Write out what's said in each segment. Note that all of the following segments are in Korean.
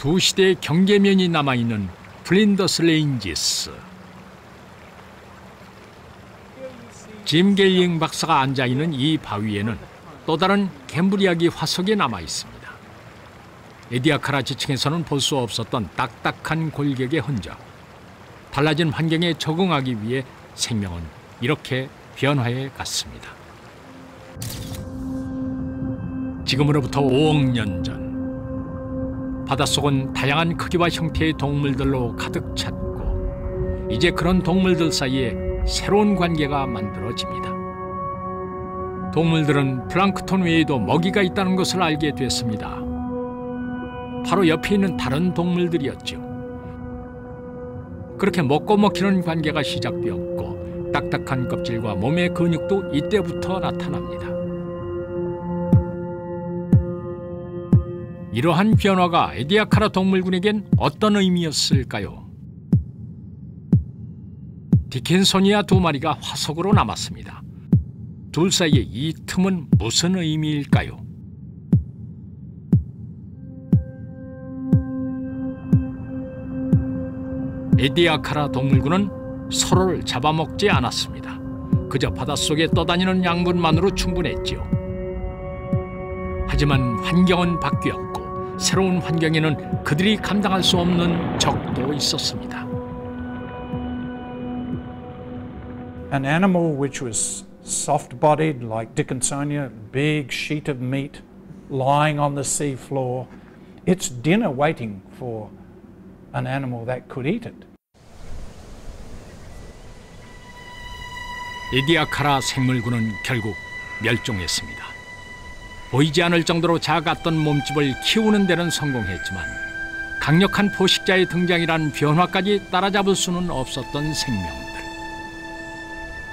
두 시대의 경계면이 남아있는 블린더스 레인지스. 짐 겔링 박사가 앉아있는 이 바위에는 또 다른 갬브리아기 화석이 남아 있습니다. 에디아카라 지층에서는 볼 수 없었던 딱딱한 골격의 흔적. 달라진 환경에 적응하기 위해 생명은 이렇게 변화해 갔습니다. 지금으로부터 5억 년 전, 바닷속은 다양한 크기와 형태의 동물들로 가득 찼고, 이제 그런 동물들 사이에 새로운 관계가 만들어집니다. 동물들은 플랑크톤 외에도 먹이가 있다는 것을 알게 됐습니다. 바로 옆에 있는 다른 동물들이었죠. 그렇게 먹고 먹히는 관계가 시작되었고 딱딱한 껍질과 몸의 근육도 이때부터 나타납니다. 이러한 변화가 에디아카라 동물군에겐 어떤 의미였을까요? 디켄소니아 두 마리가 화석으로 남았습니다. 둘 사이의 이 틈은 무슨 의미일까요? 에디아카라 동물군은 서로를 잡아먹지 않았습니다. 그저 바닷속에 떠다니는 양분만으로 충분했지요. 하지만 환경은 바뀌었고 새로운 환경에는 그들이 감당할 수 없는 적도 있었습니다. An animal which was soft-bodied like Dickinsonia, big sheet of meat lying on the sea floor, it's dinner waiting for an animal that could eat it. 에디아카라 생물군은 결국 멸종했습니다. 보이지 않을 정도로 작았던 몸집을 키우는 데는 성공했지만 강력한 포식자의 등장이란 변화까지 따라잡을 수는 없었던 생명들.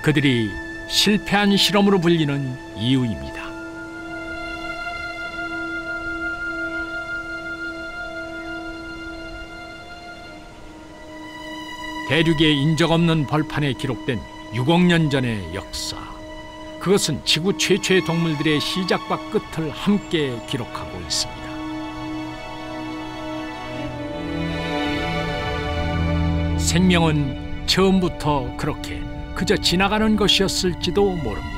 그들이 실패한 실험으로 불리는 이유입니다. 대륙의 인적 없는 벌판에 기록된 6억 년 전의 역사. 그것은 지구 최초의 동물들의 시작과 끝을 함께 기록하고 있습니다. 생명은 처음부터 그렇게 그저 지나가는 것이었을지도 모릅니다.